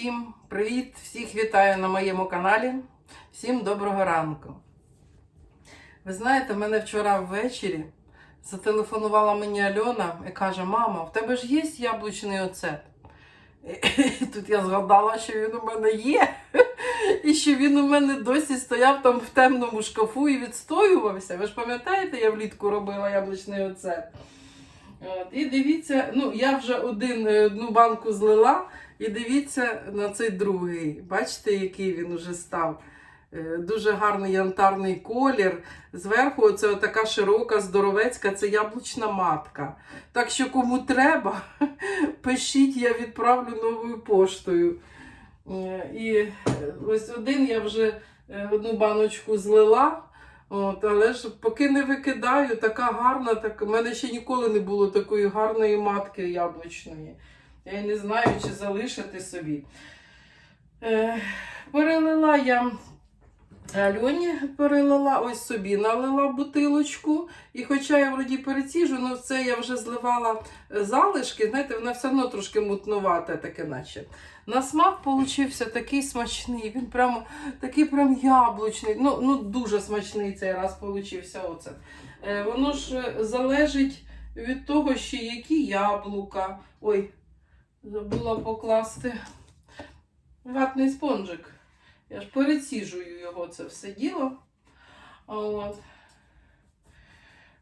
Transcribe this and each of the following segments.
Всім привіт! Всіх вітаю на моєму каналі. Всім доброго ранку. Ви знаєте, мене вчора ввечері зателефонувала мені Альона і каже: Мама, в тебе ж є яблучний оцет? І тут я згадала, що він у мене є, і що він у мене досі стояв там в темному шкафу і відстоювався. Ви ж пам'ятаєте, я влітку робила яблучний оцет? От, і дивіться, ну я вже один, е, одну банку злила, і дивіться на цей другий. Бачите, який він уже став. Е, Дуже гарний янтарний колір. Зверху оце така широка, здоровецька, це яблучна матка. Так що кому треба, пишіть, я відправлю новою поштою. Е, І ось один я вже е, одну баночку злила. От, але ж поки не викидаю, така гарна, так, у мене ще ніколи не було такої гарної матки яблучної. Я не знаю, чи залишити собі. Е, перелила я Альоні перелила, ось собі налила бутилочку. І хоча я вроді переціжу, але це я вже зливала е, залишки, знаєте, вона все одно трошки мутнувате, таке наче. На смак получився такий смачний, він прямо такий прям яблучний. Ну, ну дуже смачний цей раз получився оцет. Е, воно ж залежить від того, ще які яблука. Ой, забула покласти ватний спонжик. Я ж переціжую його це все діло. От.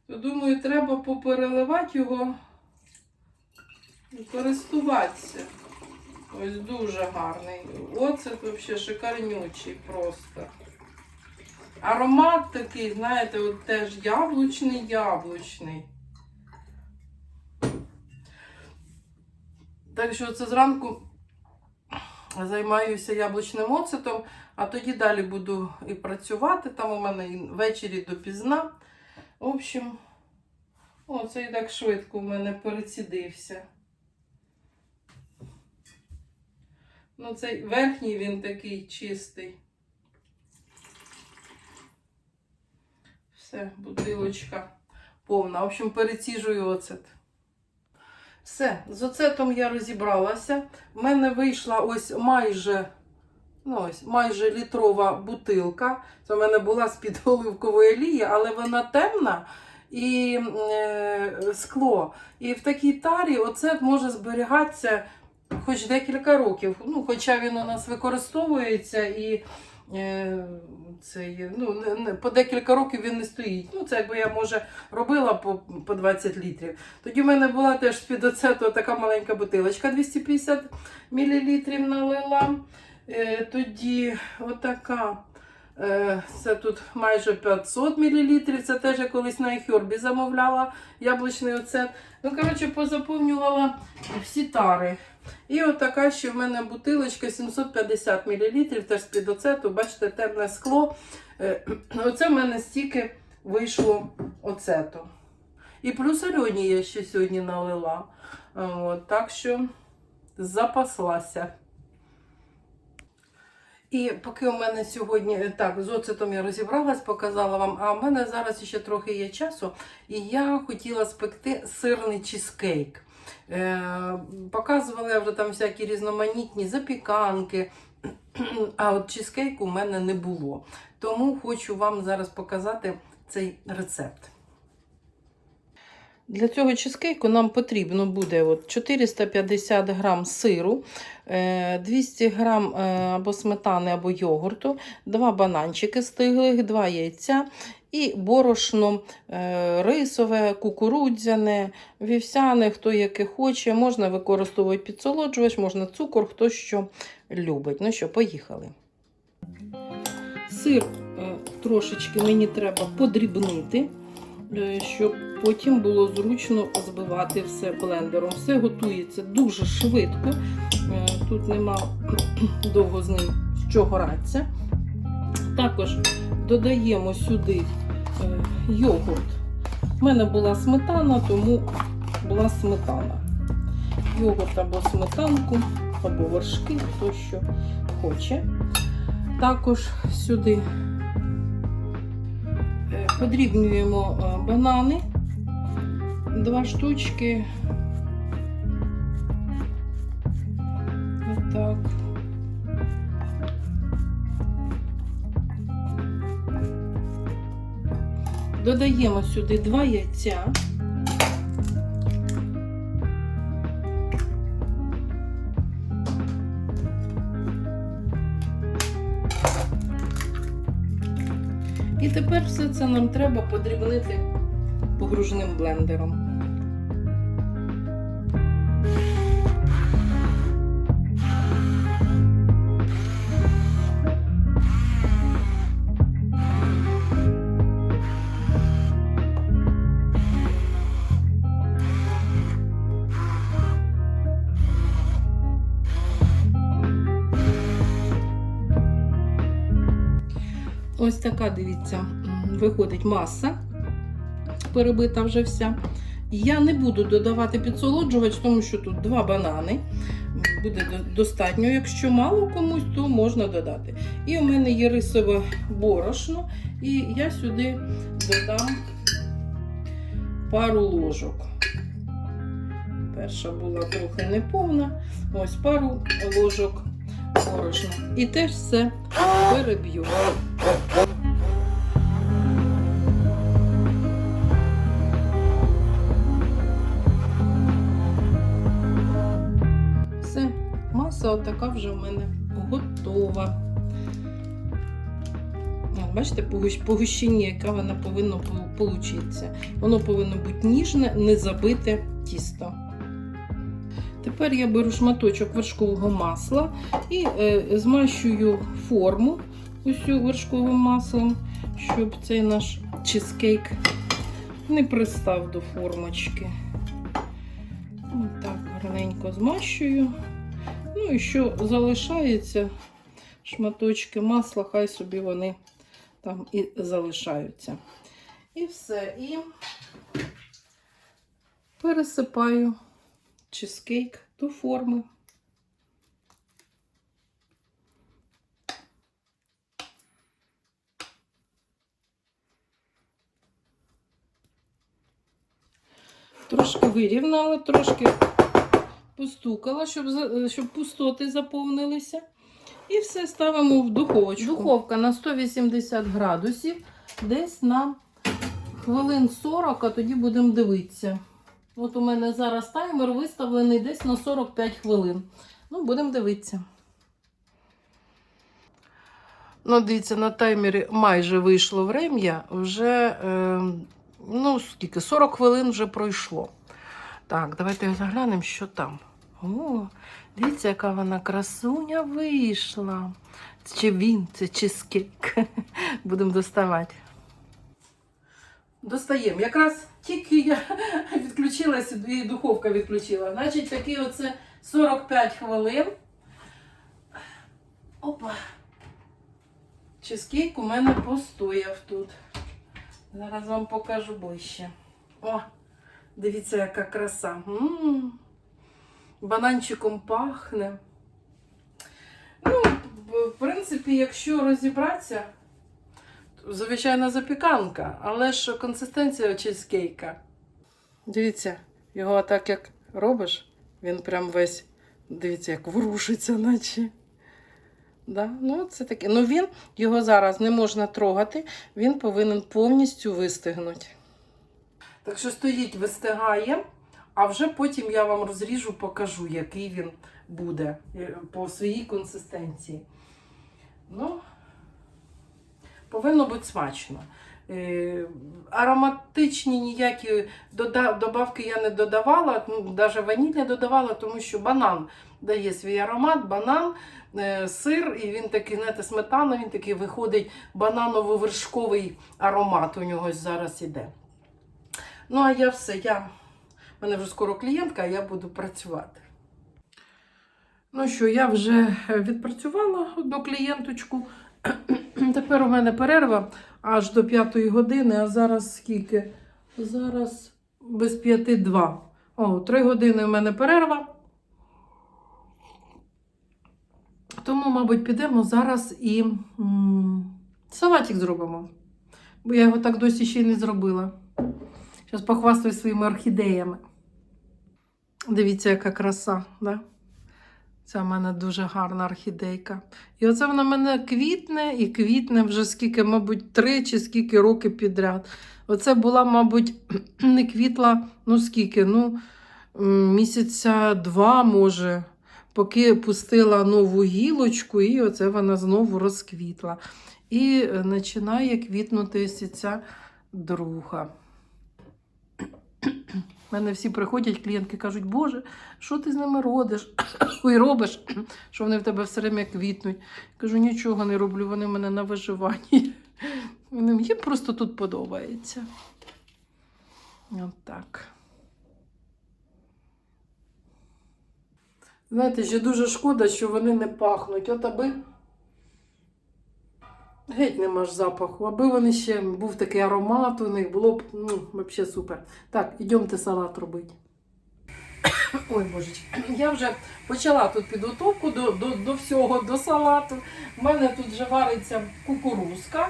То, думаю, треба попереливати його і користуватися. Ось дуже гарний. Оцет взагалі шикарнючий просто. Аромат такий, знаєте, от теж яблучний, Так що це зранку займаюся яблучним оцетом, а тоді далі буду і працювати. Там у мене і ввечері допізна. В общем, о, і так швидко у мене перецідився. Ну, цей верхній він такий чистий. Все, бутилочка повна. В общем, переціжую оцет. Все, з оцетом я розібралася. У мене вийшла ось майже ну ось, майже літрова бутилка. Це в мене була з-під оливкової олії, але вона темна і е, скло. І в такій тарі оцет може зберігатися хоч декілька років. Ну, Хоча він у нас використовується і е, це, є, ну, по декілька років він не стоїть. Ну, Це якби я може робила по, по 20 літрів. Тоді в мене була теж з-під оцету така маленька бутилочка 250 мл налила. Е, тоді отака. е, Це тут майже 500 мл. Це теж я колись на Ехьорбі замовляла яблучний оцет. Ну, коротше, позаповнювала всі тари. І отака ще в мене бутилочка 750 мл, теж з-під оцету, бачите, темне скло. Е, Оце в мене стільки вийшло оцету. І плюс альоні я ще сьогодні налила. От, так що запаслася. І поки у мене сьогодні е, так, з оцетом я розібралась, показала вам, а в мене зараз ще трохи є часу, і я хотіла спекти сирний чизкейк. Е, показувала я вже там всякі різноманітні запіканки, а от чизкейку у мене не було. Тому хочу вам зараз показати цей рецепт. Для цього чизкейку нам потрібно буде от 450 грам сиру, е, 200 грам е, або сметани, або йогурту, 2 бананчики стиглих, 2 яйця і борошно е, рисове, кукурудзяне, вівсяне, хто яке хоче. Можна використовувати підсолоджувач, можна цукор, хто що любить. Ну що, поїхали. Сир е, трошечки мені треба подрібнити, е, щоб потім було зручно збивати все блендером. Все готується дуже швидко. Тут нема довго з ним чого гратися. Також додаємо сюди е, йогурт. У мене була сметана, тому була сметана. Йогурт або сметанку, або вершки, хто що хоче. Також сюди е, подрібнюємо е, банани, два штучки. Додаємо сюди два яйця. І тепер все це нам треба подрібнити погружним блендером. Ось така, дивіться, виходить маса, перебита вже вся. Я не буду додавати підсолоджувач, тому що тут два банани. Буде достатньо. Якщо мало комусь, то можна додати. І у мене є рисове борошно, і я сюди додам пару ложок. Перша була трохи неповна. Ось пару ложок борошна. І теж все переб'ю. Все, маса отака вже в мене готова. Бачите, по гущині, яка вона повинна получитися. Воно повинно бути ніжне, не забите тісто. Тепер я беру шматочок вершкового масла і е, змащую форму усю вершковим маслом, щоб цей наш чизкейк не пристав до формочки. Так, гарненько змащую. Ну і що залишається, шматочки масла, хай собі вони там і залишаються. І все. І пересипаю чизкейк до форми. Трошки вирівняла, трошки постукала, щоб, щоб пустоти заповнилися. І все ставимо в духовочку. Духовка на 180 градусів, десь на хвилин 40, а тоді будемо дивитися. От у мене зараз таймер виставлений десь на 45 хвилин. Ну, будемо дивитися. Ну, дивіться, на таймері майже вийшло врем'я, вже е, ну, скільки, 40 хвилин вже пройшло. Так, давайте заглянемо, що там. О, дивіться, яка вона красуня вийшла. Чи він, це чизкейк. Будемо доставати. Достаємо. Якраз тільки я відключилася, і духовка відключила. Значить, такі оце 45 хвилин. Опа. Чизкейк у мене постояв тут. Зараз вам покажу ближче. О, дивіться, яка краса. М-м-м. Бананчиком пахне. Ну, в принципі, якщо розібратися, звичайна запіканка, але ж консистенція чизкейка. Дивіться, його так як робиш, він прям весь, дивіться, як ворушиться, наче. Да? Ну, це таке. Ну, він його зараз не можна трогати, він повинен повністю вистигнути. Так що стоїть, вистигає, а вже потім я вам розріжу, покажу, який він буде е, по своїй консистенції. Ну, повинно бути смачно. Е, Ароматичні ніякі добавки я не додавала, ну, навіть ваніль не додавала, тому що банан дає свій аромат, банан, е, сир, і він такий, знаєте, сметана, він такий виходить бананово-вершковий аромат у нього зараз іде. Ну, а я все, я, в мене вже скоро клієнтка, а я буду працювати. Ну що, я вже відпрацювала одну клієнточку. Тепер у мене перерва аж до п'ятої години, а зараз скільки? Зараз без п'яти два. О, три години у мене перерва. Тому, мабуть, підемо зараз і м, салатик зробимо. Бо я його так досі ще й не зробила. Зараз похвастаю своїми орхідеями. Дивіться, яка краса, да? Це в мене дуже гарна орхідейка. І оце вона мене квітне і квітне вже скільки, мабуть, три чи скільки років підряд. Оце була, мабуть, не квітла, ну скільки, ну, місяця два, може, поки пустила нову гілочку, і оце вона знову розквітла. І е, починає квітнути ця друга. У мене всі приходять, клієнтки кажуть, Боже, що ти з ними родиш? Ой, робиш, що вони в тебе все время квітнуть. Кажу, нічого не роблю, вони в мене на виживанні. Вони- Їм просто тут подобається. От так. Знаєте, ще дуже шкода, що вони не пахнуть. От аби геть нема ж запаху, аби вони ще був такий аромат у них, було б ну, взагалі супер. Так, ідемте салат робити. Ой, божечки, я вже почала тут підготовку до, до, до всього, до салату. У мене тут вже вариться кукурузка,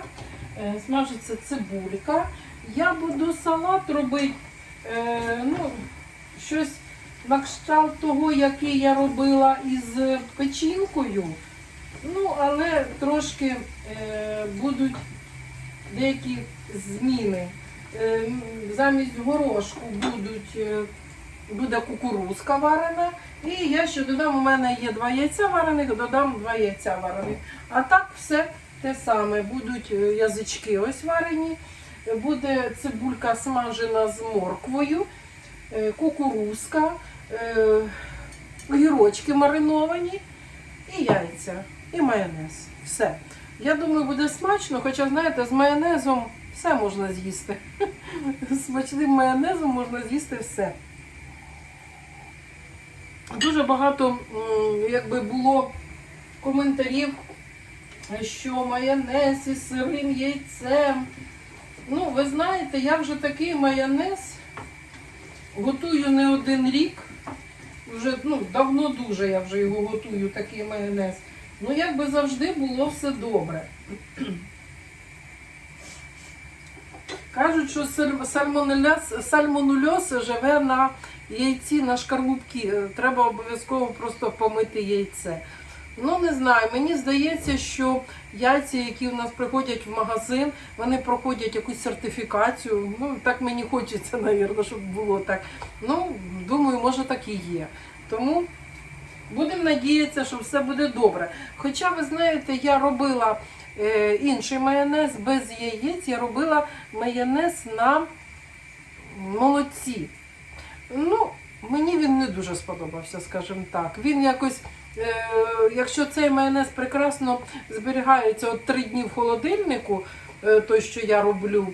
е, смажиться цибулька. Я буду салат робити е, ну, щось на кшталт того, який я робила із печінкою. Ну, але трошки е, будуть деякі зміни. Е, замість горошку будуть, е, буде кукурузка варена. І я ще додам, у мене є два яйця варених, додам два яйця варених. А так все те саме. Будуть е, язички ось варені, буде цибулька смажена з морквою, е, кукурузка, е, огірочки мариновані і яйця, і майонез. Все. Я думаю, буде смачно, хоча, знаєте, з майонезом все можна з'їсти. Смачним майонезом можна з'їсти все. Дуже багато якби було коментарів, що майонез із сирим яйцем. Ну, ви знаєте, я вже такий майонез готую не один рік. Вже ну, давно дуже я вже його готую, такий майонез. Ну, якби завжди було все добре. Кажуть, що сальм- сальмонульоз живе на яйці, на шкарлупці. Е, Треба обов'язково просто помити яйце. Ну, не знаю, мені здається, що яйця, які у нас приходять в магазин, вони проходять якусь сертифікацію. Ну, так мені хочеться, навірно, щоб було так. Ну, думаю, може так і є. Тому будемо надіятися, що все буде добре. Хоча, ви знаєте, я робила е, інший майонез без яєць, я робила майонез на молоці. Ну, мені він не дуже сподобався, скажімо так. Він якось, е, якщо цей майонез прекрасно зберігається от три дні в холодильнику, е, той, що я роблю,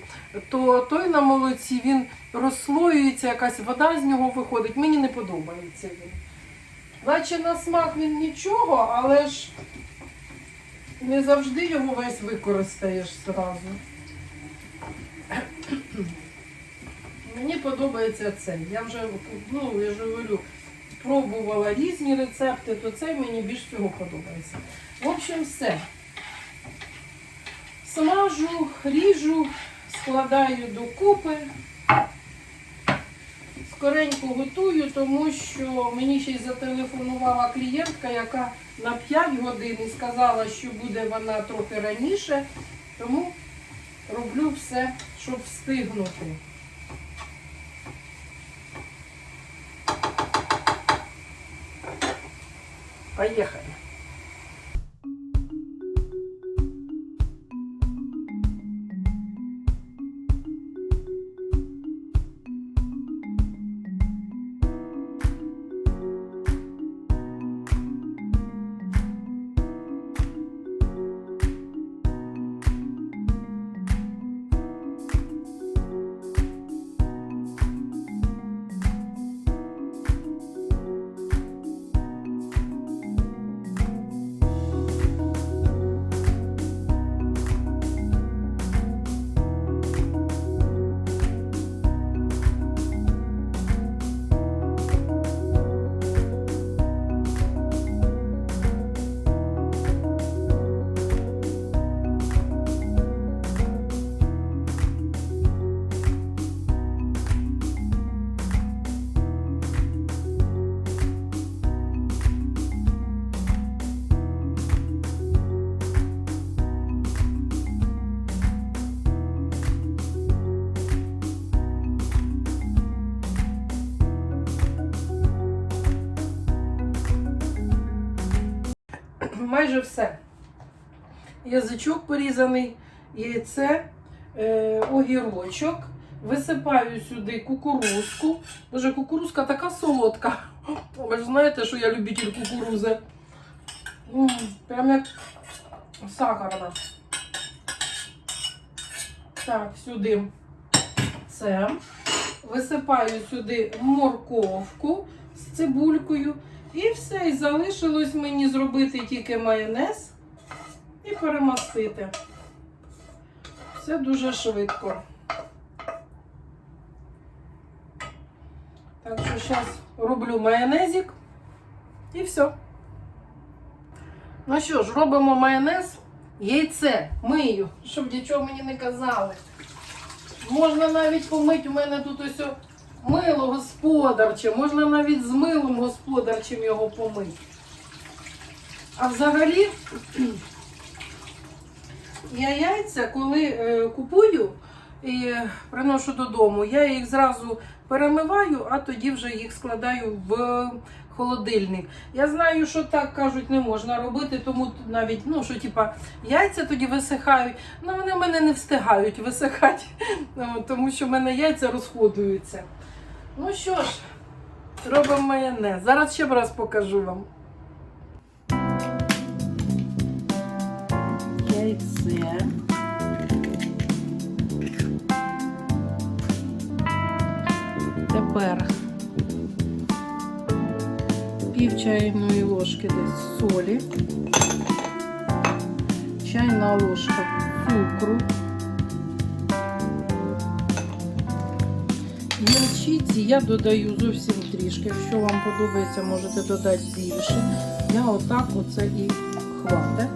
то той на молоці він розслоюється, якась вода з нього виходить. Мені не подобається він. Наче на смак він нічого, але ж не завжди його весь використаєш зразу. Мені подобається цей. Я вже, ну, я ж говорю, пробувала різні рецепти, то цей мені більш всього подобається. В общем, все. Смажу, ріжу, складаю докупи. Скоренько готую, тому що мені ще й зателефонувала клієнтка, яка на 5 годин сказала, що буде вона трохи раніше. Тому роблю все, щоб встигнути. Поїхали. Майже все. Язичок порізаний, яйце, е, огірочок. Висипаю сюди кукурузку. Боже, кукурузка така солодка. Ви ж знаєте, що я любитель кукурузи. Прям як сахарна. Так, сюди це. Висипаю сюди морковку з цибулькою. І все. І залишилось мені зробити тільки майонез і перемастити. Все дуже швидко. Так що зараз роблю майонезик і все. Ну що ж, робимо майонез, яйце мию, щоб нічого мені не казали. Можна навіть помити, у мене тут ось мило господарче, можна навіть з милом господарчим його помити. А взагалі, я яйця, коли е, купую і приношу додому, я їх зразу перемиваю, а тоді вже їх складаю в холодильник. Я знаю, що так кажуть, не можна робити, тому навіть, ну, що типа яйця тоді висихають, ну вони в мене не встигають висихати, тому що в мене яйця розходуються. Ну що ж, робимо майонез. Зараз ще раз покажу вам. Яйце. Тепер пів чайної ложки десь солі, чайна ложка цукру, гірчиці я додаю зовсім трішки. Якщо вам подобається, можете додати більше. Я отак оце і хватить.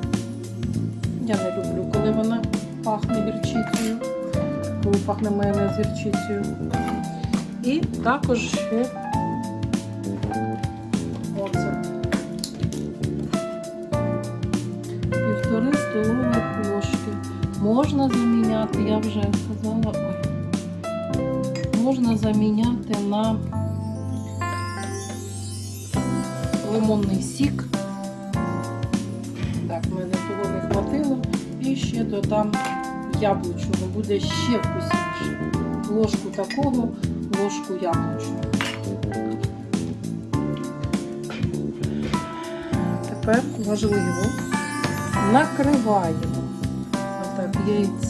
Я не люблю, коли вона пахне гірчицею, коли пахне майонез гірчицею. І також ще оце. Півтори столових ложки. Можна заміняти, я вже казала, можна заміняти на лимонний сік. Так, в мене того не хватило. І ще додам яблучного, буде ще вкусніше. Ложку такого, ложку яблучного. Тепер важливо накриваємо отак яйце.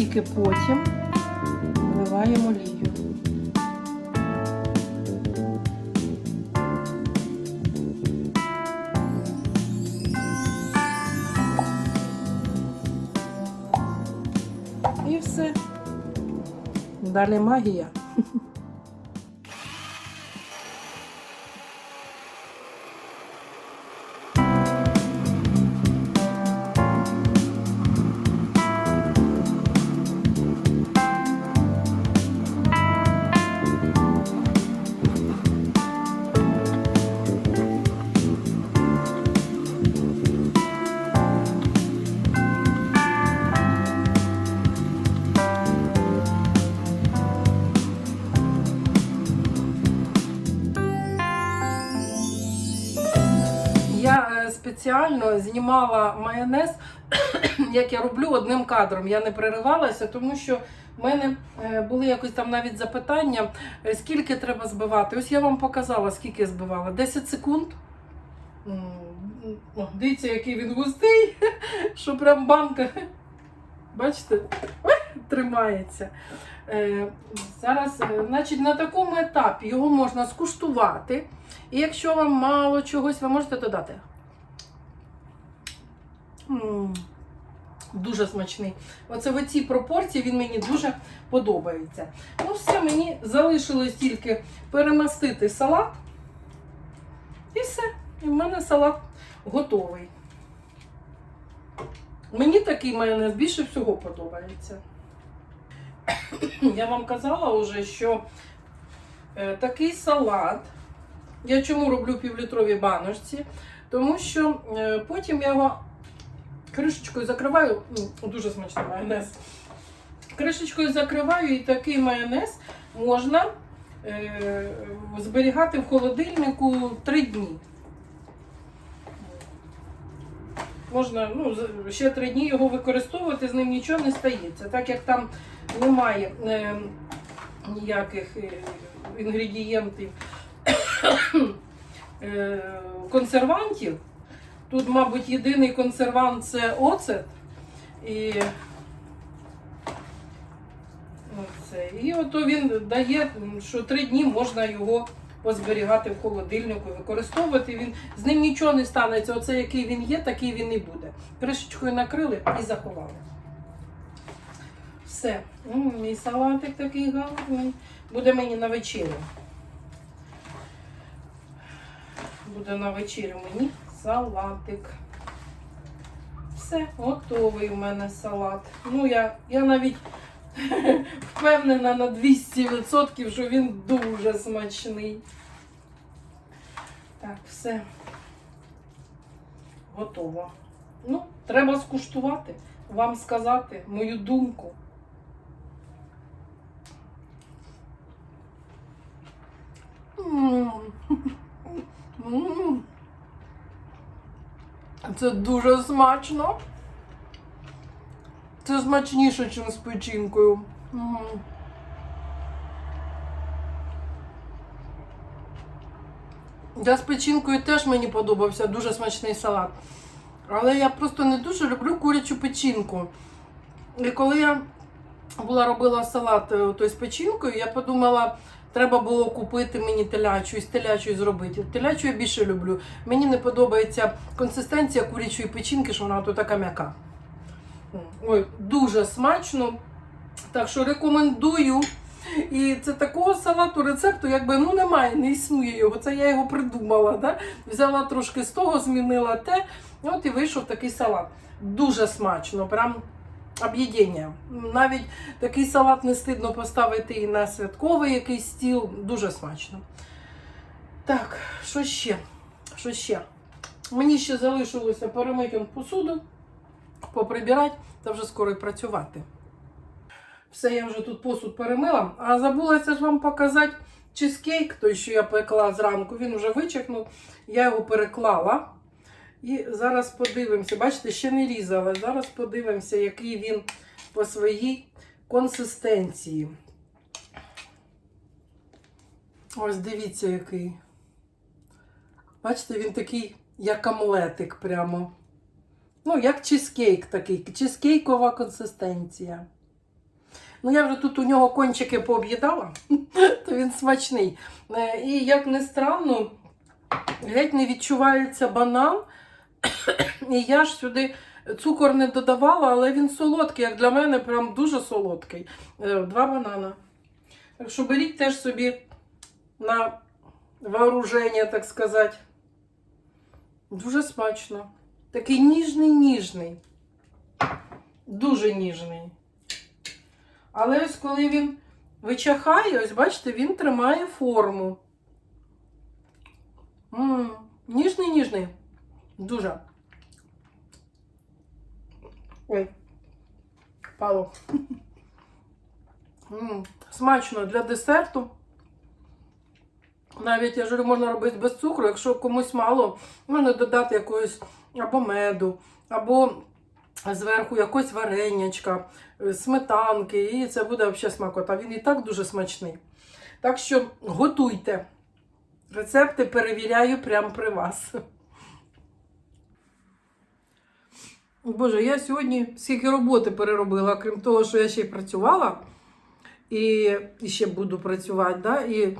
Тільки потім вливаємо олію. І все. Далі магія. Спеціально знімала майонез, як я роблю одним кадром. Я не переривалася, тому що в мене е, були якось там навіть запитання, е, скільки треба збивати. Ось я вам показала, скільки я збивала. 10 секунд. О, Дивіться, який він густий, що прям банка. Бачите, тримається. Е, Зараз, значить, на такому етапі його можна скуштувати. І якщо вам мало чогось, ви можете додати. Дуже смачний. Оце в цій пропорції він мені дуже подобається. Ну, все, мені залишилось тільки перемастити салат. І все. І в мене салат готовий. Мені такий майонез більше всього подобається. Я вам казала вже, що е, такий салат. Я чому роблю півлітрові баночці? Тому що е, потім я його кришечкою закриваю. М, Дуже смачний майонез. Кришечкою закриваю і такий майонез можна е, зберігати в холодильнику 3 дні. Можна ну, ще 3 дні його використовувати, з ним нічого не стається. Так як там немає е, ніяких е, інгредієнтів е, консервантів. Тут, мабуть, єдиний консервант це оцет. І, оце. і ото він дає, що три дні можна його позберігати в холодильнику, використовувати. Він, з ним нічого не станеться. Оце який він є, такий він і буде. Кришечкою накрили і заховали. Все. М, Мій салатик такий гарний. Буде мені на вечерю. Буде на вечерю мені салатик. Все, готовий у мене салат. Ну, я, я навіть впевнена на 200%, що він дуже смачний. Так, все. Готово. Ну, треба скуштувати, вам сказати мою думку. М. Це дуже смачно. Це смачніше, ніж з печінкою. М. Я з печінкою теж мені подобався, дуже смачний салат. Але я просто не дуже люблю курячу печінку. І коли я була робила салат е, той з печінкою, я подумала, треба було купити мені телячу і з телячою зробити. Телячу я більше люблю. Мені не подобається консистенція курячої печінки, що вона тут така м'яка. Ой, дуже смачно. Так що рекомендую. І це такого салату рецепту, якби ну немає, не існує його. Це я його придумала. Да? Взяла трошки з того, змінила те. От і вийшов такий салат. Дуже смачно, прям об'єднання. Навіть такий салат не стидно поставити і на святковий якийсь стіл. Дуже смачно. Так, що ще? Що ще? Мені ще залишилося перемити посуду, поприбирати та вже скоро й працювати. Все, я вже тут посуд перемила. А забулася ж вам показати чизкейк, той, що я пекла зранку. Він вже вичекнув. Я його переклала. І зараз подивимося. Бачите, ще не різала. Зараз подивимося, який він по своїй консистенції. Ось дивіться, який. Бачите, він такий, як омлетик прямо. Ну, як чизкейк такий, чизкейкова консистенція. Ну, я вже тут у нього кончики пооб'їдала, то він смачний. Е, І як не странно, геть не відчувається банан. І я ж сюди цукор не додавала, але він солодкий, як для мене, прям дуже солодкий. Е, Два банана. Так що беріть теж собі на вооруження, так сказати. Дуже смачно. Такий ніжний, ніжний. Дуже ніжний. Але ось коли він вичахає, ось бачите, він тримає форму. Ніжний, ніжний. Дуже. Ой, пало. Смачно для десерту. Навіть я журю, можна робити без цукру, якщо комусь мало, можна додати якогось або меду, або зверху якось варенячка, е, сметанки, і це буде взагалі смакота. Він і так дуже смачний. Так що готуйте. Рецепти перевіряю прямо при вас. Боже, я сьогодні скільки роботи переробила, крім того, що я ще й працювала і, і ще буду працювати. Да? І,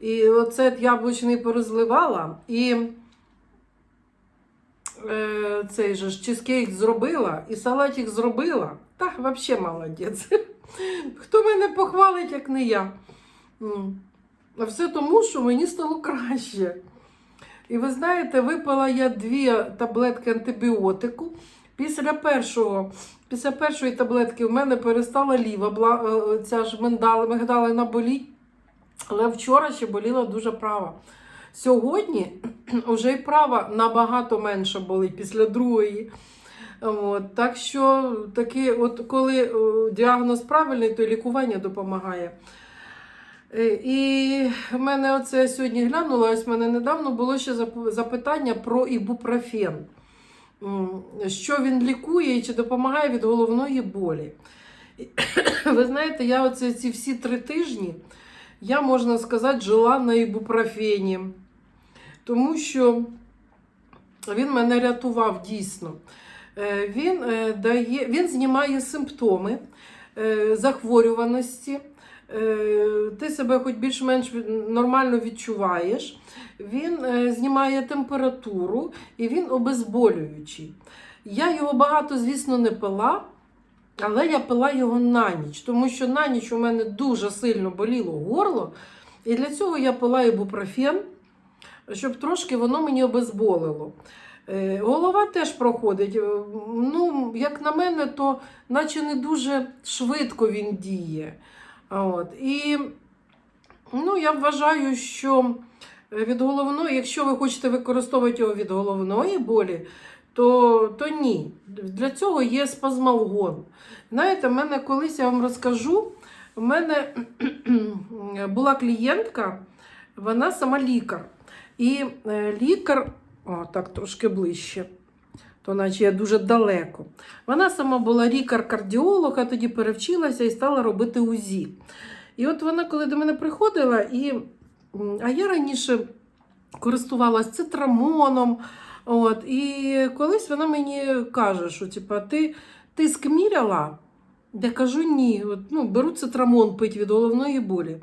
і оцет яблучний порозливала, і е, цей же ж чизкейк зробила, і салатик зробила. Та, взагалі молодець. Хто мене похвалить, як не я? А все тому, що мені стало краще. І ви знаєте, випила я дві таблетки антибіотику. Після першого, після першої таблетки в мене перестала ліва, бла- е, ця ж мигдали, мигдалина боліть. Але вчора ще боліла дуже права. Сьогодні вже й права набагато менше болить після другої. От, так що таки, от коли е, діагноз правильний, то лікування допомагає. Е, І в мене оце сьогодні глянула, ось в мене недавно було ще запитання про ібупрофен. Що він лікує і чи допомагає від головної болі. Ви знаєте, я оце ці всі три тижні, я, можна сказати, жила на ібупрофені. Тому що він мене рятував дійсно. Е, Він, е, дає, він знімає симптоми е, захворюваності. Ти себе хоч більш-менш нормально відчуваєш. Він е, знімає температуру і він обезболюючий. Я його багато, звісно, не пила, але я пила його на ніч, тому що на ніч у мене дуже сильно боліло горло. І для цього я пила ібупрофен, щоб трошки воно мені обезболило. Е, Голова теж проходить. Е, Ну, як на мене, то наче не дуже швидко він діє. От. І ну, я вважаю, що від головної, якщо ви хочете використовувати його від головної болі, то, то ні. Для цього є спазмалгон. Знаєте, в мене колись я вам розкажу, в мене була клієнтка, вона сама лікар. І е, лікар, о, так трошки ближче, то наче я дуже далеко. Вона сама була лікар-кардіолог, а тоді перевчилася і стала робити УЗІ. І от вона, коли до мене приходила, і, а я раніше користувалась цитрамоном. От, і колись вона мені каже, що типа, ти тиск міряла? Я кажу, ні. От, ну, беру цитрамон пить від головної болі.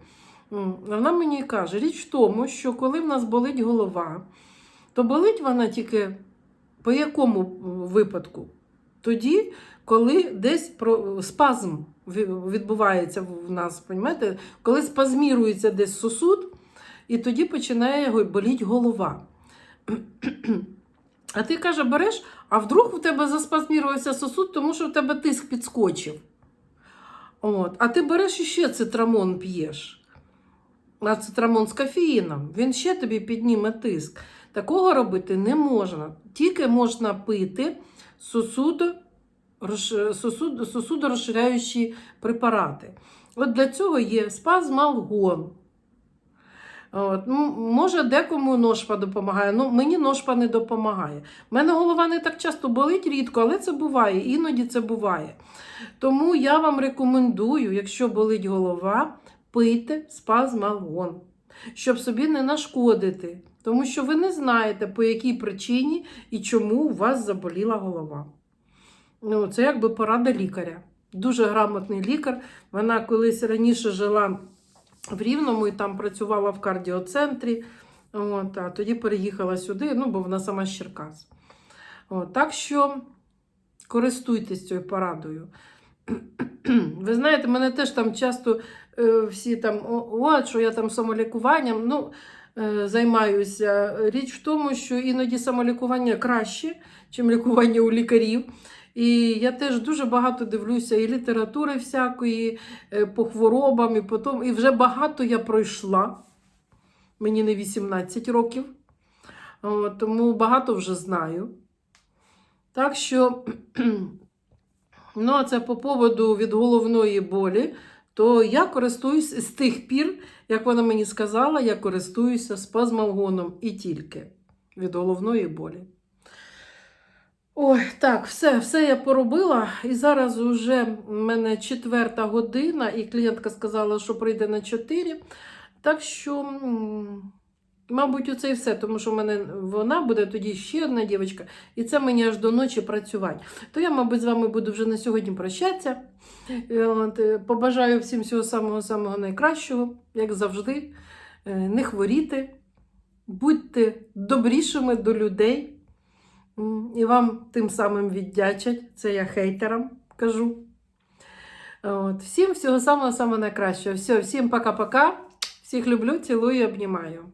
Вона мені каже, річ в тому, що коли в нас болить голова, то болить вона тільки по якому випадку? Тоді, коли десь спазм відбувається в нас, понімаєте? коли спазмірується десь сосуд, і тоді починає го- боліть голова. А ти каже, береш, а вдруг у тебе заспазмірувався сосуд, тому що в тебе тиск підскочив. От. А ти береш іще цитрамон п'єш. А цитрамон з кофеїном, він ще тобі підніме тиск. Такого робити не можна. Тільки можна пити сосудо, розш- сосуд, препарати. От для цього є спазмалгон. От, може, декому ножпа допомагає. Ну, мені ножпа не допомагає. У мене голова не так часто болить рідко, але це буває, іноді це буває. Тому я вам рекомендую, якщо болить голова, пийте спазмалгон, щоб собі не нашкодити. Тому що ви не знаєте, по якій причині і чому у вас заболіла голова. Ну, це якби порада лікаря. Дуже грамотний лікар. Вона колись раніше жила в Рівному і там працювала в кардіоцентрі. От, а тоді переїхала сюди, ну, бо вона сама з Черкас. От, так що користуйтесь цією порадою. Ви знаєте, мене теж там часто е, всі там, «О, от, що я там самолікуванням ну, е, займаюся. Річ в тому, що іноді самолікування краще, ніж лікування у лікарів. І я теж дуже багато дивлюся і літератури всякої е, по хворобам, і по тому. І вже багато я пройшла. Мені не 18 років, тому багато вже знаю. Так що, ну, а це по поводу від головної болі, то я користуюсь з тих пір, як вона мені сказала, я користуюся спазмалгоном і тільки від головної болі. Ой, так, все, все я поробила. І зараз вже в мене четверта година, і клієнтка сказала, що прийде на 4. Так що, мабуть, оце і все, тому що в мене вона буде тоді ще одна дівчинка, і це мені аж до ночі працювати. То я, мабуть, з вами буду вже на сьогодні прощатися. Е, е, побажаю всім всього самого-самого найкращого, як завжди. Е, Не хворіти, будьте добрішими до людей. І вам тим самим віддячать. Це я хейтерам кажу. От. Всім всього самого найкращого. Все, всім пока-пока. Всіх люблю, цілую обнімаю.